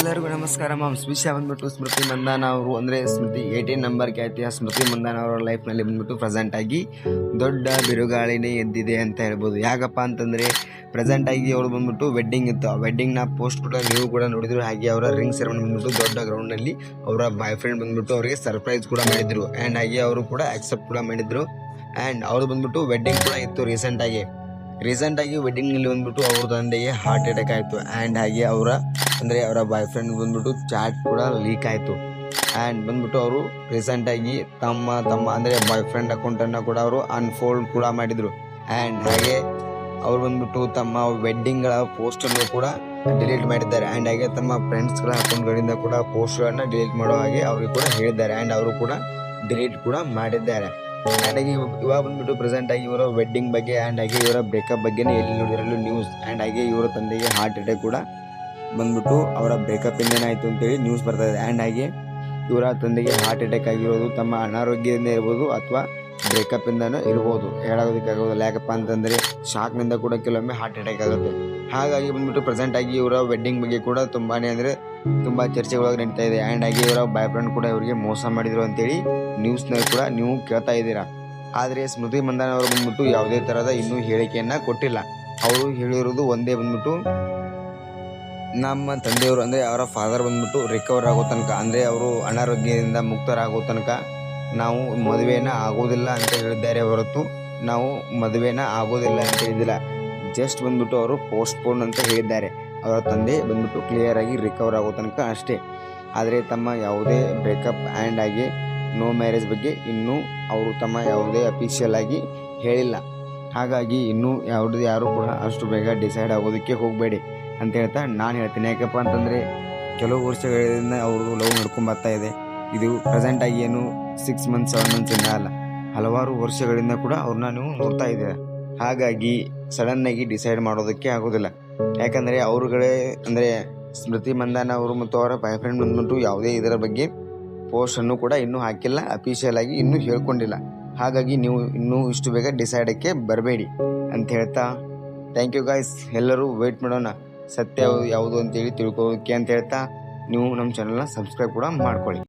ಎಲ್ಲರಿಗೂ ನಮಸ್ಕಾರ. ಮ್ಯಾಮ್ ವಿಷಯ ಬಂದ್ಬಿಟ್ಟು ಸ್ಮೃತಿ ಮಂದಾನ ಅವರು, ಅಂದರೆ ಸ್ಮೃತಿ ಏಯ್ಟೀನ್ ನಂಬರ್ ಖ್ಯಾತಿಯ ಸ್ಮೃತಿ ಮಂದಾನ ಅವರ ಲೈಫ್ನಲ್ಲಿ ಬಂದ್ಬಿಟ್ಟು ಪ್ರೆಸೆಂಟ್ ಆಗಿ ದೊಡ್ಡ ಬಿರುಗಾಳಿನೇ ಎದ್ದಿದೆ ಅಂತ ಹೇಳ್ಬೋದು. ಯಾಕಪ್ಪ ಅಂತಂದರೆ ಪ್ರೆಸೆಂಟ್ ಆಗಿ ಅವ್ರು ಬಂದ್ಬಿಟ್ಟು ವೆಡ್ಡಿಂಗ್ ಇತ್ತು. ಆ ವೆಡ್ಡಿಂಗ್ನ ಪೋಸ್ಟ್ ಕೂಡ ನೀವು ಕೂಡ ನೋಡಿದ್ರು. ಹಾಗೆ ಅವರ ರಿಂಗ್ ಸೆರೆಮನಿ ಬಂದ್ಬಿಟ್ಟು ದೊಡ್ಡ ಗ್ರೌಂಡ್ನಲ್ಲಿ ಅವರ ಬಾಯ್ ಫ್ರೆಂಡ್ ಬಂದ್ಬಿಟ್ಟು ಅವರಿಗೆ ಸರ್ಪ್ರೈಸ್ ಕೂಡ ಮಾಡಿದ್ರು. ಆ್ಯಂಡ್ ಹಾಗೆ ಅವರು ಕೂಡ ಆಕ್ಸೆಪ್ಟ್ ಕೂಡ ಮಾಡಿದ್ರು. ಆ್ಯಂಡ್ ಅವರು ಬಂದ್ಬಿಟ್ಟು ವೆಡ್ಡಿಂಗ್ ಕೂಡ ಇತ್ತು ರೀಸೆಂಟಾಗಿ ರೀಸೆಂಟಾಗಿ ವೆಡ್ಡಿಂಗ್ನಲ್ಲಿ ಬಂದ್ಬಿಟ್ಟು ಅವ್ರ ತಂದೆಗೆ ಹಾರ್ಟ್ ಅಟ್ಯಾಕ್ ಆಯಿತು. ಆ್ಯಂಡ್ ಹಾಗೆ ಅವರ ಅಂದರೆ ಅವರ ಬಾಯ್ ಫ್ರೆಂಡ್ ಬಂದ್ಬಿಟ್ಟು ಚಾಟ್ ಕೂಡ ಲೀಕ್ ಆಯಿತು. ಆ್ಯಂಡ್ ಬಂದ್ಬಿಟ್ಟು ಅವರು ರೀಸೆಂಟಾಗಿ ತಮ್ಮ ತಮ್ಮ ಅಂದರೆ ಬಾಯ್ ಫ್ರೆಂಡ್ ಅಕೌಂಟನ್ನು ಕೂಡ ಅವರು ಅನ್ಫೋಲ್ಡ್ ಕೂಡ ಮಾಡಿದರು. ಆ್ಯಂಡ್ ಹಾಗೆ ಅವ್ರು ಬಂದ್ಬಿಟ್ಟು ತಮ್ಮ ವೆಡ್ಡಿಂಗ್ಗಳ ಪೋಸ್ಟನ್ನು ಕೂಡ ಡಿಲೀಟ್ ಮಾಡಿದ್ದಾರೆ. ಆ್ಯಂಡ್ ಹಾಗೆ ತಮ್ಮ ಫ್ರೆಂಡ್ಸ್ಗಳ ಅಕೌಂಟ್ಗಳಿಂದ ಕೂಡ ಪೋಸ್ಟ್ಗಳನ್ನು ಡಿಲೀಟ್ ಮಾಡೋ ಹಾಗೆ ಅವ್ರಿಗೆ ಕೂಡ ಹೇಳಿದ್ದಾರೆ. ಆ್ಯಂಡ್ ಅವರು ಕೂಡ ಡಿಲೀಟ್ ಕೂಡ ಮಾಡಿದ್ದಾರೆ. ಆ್ಯಂಡ್ ಇವ- ಇವಾಗ ಬಂದ್ಬಿಟ್ಟು ಪ್ರೆಸೆಂಟ್ ಆಗಿ ಇವರ ವೆಡ್ಡಿಂಗ್ ಬಗ್ಗೆ ಆ್ಯಂಡ್ ಹಾಗೆ ಇವರ ಬ್ರೇಕಪ್ ಬಗ್ಗೆನೇ ಎಲ್ಲಿ ನೋಡಿರಲು ನ್ಯೂಸ್ ಆ್ಯಂಡ್ ಹಾಗೆ ಇವರ ತಂದೆಗೆ ಹಾರ್ಟ್ ಅಟ್ಯಾಕ್ ಕೂಡ ಬಂದ್ಬಿಟ್ಟು ಅವರ ಬ್ರೇಕಪ್ ಇಂದನೇ ಆಯಿತು ಅಂತೇಳಿ ನ್ಯೂಸ್ ಬರ್ತಾ ಇದೆ. ಆ್ಯಂಡ್ ಹಾಗೆ ಇವರ ತಂದೆಗೆ ಹಾರ್ಟ್ ಅಟ್ಯಾಕ್ ಆಗಿರೋದು ತಮ್ಮ ಅನಾರೋಗ್ಯದಿಂದ ಇರ್ಬೋದು ಅಥವಾ ಬ್ರೇಕಪ್ಪಿಂದನೂ ಇರ್ಬೋದು. ಹೇಳೋದಕ್ಕಾಗೋದಿಲ್ಲ. ಯಾಕಪ್ಪ ಅಂತಂದರೆ ಶಾಕ್ನಿಂದ ಕೂಡ ಕೆಲವೊಮ್ಮೆ ಹಾರ್ಟ್ ಅಟ್ಯಾಕ್ ಆಗುತ್ತೆ. ಹಾಗಾಗಿ ಬಂದ್ಬಿಟ್ಟು ಪ್ರೆಸೆಂಟ್ ಆಗಿ ಇವರ ವೆಡ್ಡಿಂಗ್ ಬಗ್ಗೆ ಕೂಡ ತುಂಬಾ ಅಂದರೆ ತುಂಬ ಚರ್ಚೆಗಳಾಗಿ ನಡೀತಾ ಇದೆ. ಆ್ಯಂಡ್ ಆಗಿ ಇವರ ಬಾಯ್ ಫ್ರೆಂಡ್ ಕೂಡ ಇವರಿಗೆ ಮೋಸ ಮಾಡಿದರು ಅಂತೇಳಿ ನ್ಯೂಸ್ನಲ್ಲಿ ಕೂಡ ನೀವು ಕೇಳ್ತಾ ಇದ್ದೀರಾ. ಆದರೆ ಸ್ಮೃತಿ ಮಂದಾನ ಅವರು ಬಂದ್ಬಿಟ್ಟು ಯಾವುದೇ ಥರದ ಇನ್ನೂ ಹೇಳಿಕೆಯನ್ನು ಕೊಟ್ಟಿಲ್ಲ. ಅವರು ಹೇಳಿರೋದು ಒಂದೇ ಬಂದ್ಬಿಟ್ಟು ನಮ್ಮ ತಂದೆಯವರು ಅಂದರೆ ಅವರ ಫಾದರ್ ಬಂದ್ಬಿಟ್ಟು ರಿಕವರ್ ಆಗೋ ತನಕ, ಅಂದರೆ ಅವರು ಅನಾರೋಗ್ಯದಿಂದ ಮುಕ್ತರಾಗೋ ತನಕ ನಾವು ಮದುವೆನ ಆಗೋದಿಲ್ಲ ಅಂತ ಹೇಳಿದ್ದಾರೆ ಹೊರತು ನಾವು ಮದುವೆನ ಆಗೋದಿಲ್ಲ ಅಂತ ಹೇಳಿದಿಲ್ಲ. ಜಸ್ಟ್ ಬಂದ್ಬಿಟ್ಟು ಅವರು ಪೋಸ್ಟ್ಪೋನ್ ಅಂತ ಹೇಳಿದ್ದಾರೆ. ಅವರ ತಂದೆ ಬಂದ್ಬಿಟ್ಟು ಕ್ಲಿಯರ್ ಆಗಿ ರಿಕವರ್ ಆಗೋ ತನಕ ಅಷ್ಟೇ. ಆದರೆ ತಮ್ಮ ಯಾವುದೇ ಬ್ರೇಕಪ್ ಆ್ಯಂಡ್ ಆಗಿ ನೋ ಮ್ಯಾರೇಜ್ ಬಗ್ಗೆ ಇನ್ನೂ ಅವರು ತಮ್ಮ ಯಾವುದೇ ಅಫಿಷಿಯಲ್ ಆಗಿ ಹೇಳಿಲ್ಲ. ಹಾಗಾಗಿ ಇನ್ನೂ ಯಾವುದು ಯಾರು ಕೂಡ ಅಷ್ಟು ಬೇಗ ಡಿಸೈಡ್ ಆಗೋದಕ್ಕೆ ಹೋಗಬೇಡಿ. ಅಂತ ಹೇಳ್ತಾ ನಾನು ಹೇಳ್ತೀನಿ. ಯಾಕಪ್ಪ ಅಂತಂದರೆ ಕೆಲವು ವರ್ಷಗಳಿಂದ ಅವ್ರದ್ದು ಲವ್ ನಡ್ಕೊಂಡು ಇದೆ. ಇದು ಪ್ರೆಸೆಂಟಾಗಿ ಏನು ಸಿಕ್ಸ್ ಮಂತ್ಸ್ ಸೆವೆನ್ ಮಂತ್ಸ್ ಇಂದ ಅಲ್ಲ. ಹಲವಾರು ವರ್ಷಗಳಿಂದ ಕೂಡ ಅವ್ರನ್ನ ನೀವು ನೋಡ್ತಾ ಇದ್ದೀರ. ಹಾಗಾಗಿ ಸಡನ್ನಾಗಿ ಡಿಸೈಡ್ ಮಾಡೋದಕ್ಕೆ ಆಗೋದಿಲ್ಲ. ಯಾಕಂದರೆ ಅವರುಗಳೇ ಅಂದರೆ ಸ್ಮೃತಿ ಮಂದಾನ ಅವರು ಮತ್ತು ಅವರ ಬಾಯ್ ಫ್ರೆಂಡ್ ಬಂದ್ಬಿಟ್ಟು ಯಾವುದೇ ಇದರ ಬಗ್ಗೆ ಪೋಸ್ಟನ್ನು ಕೂಡ ಇನ್ನೂ ಹಾಕಿಲ್ಲ. ಅಫಿಷಿಯಲ್ ಆಗಿ ಇನ್ನೂ ಹೇಳ್ಕೊಂಡಿಲ್ಲ. ಹಾಗಾಗಿ ನೀವು ಇನ್ನೂ ಇಷ್ಟು ಬೇಗ ಡಿಸೈಡಕ್ಕೆ ಬರಬೇಡಿ ಅಂತ ಹೇಳ್ತಾ ಥ್ಯಾಂಕ್ ಯು ಗಾಯ್ಸ್ ಎಲ್ಲರೂ ವೆಯ್ಟ್ ಮಾಡೋಣ. ಸತ್ಯ ಯಾವುದು- ಅಂತೇಳಿ ತಿಳ್ಕೊಳ್ಳೋಕೆ ಅಂತ ಹೇಳ್ತಾ ನೀವು ನಮ್ಮ ಚಾನಲ್ನ ಸಬ್ಸ್ಕ್ರೈಬ್ ಕೂಡ ಮಾಡ್ಕೊಳ್ಳಿ.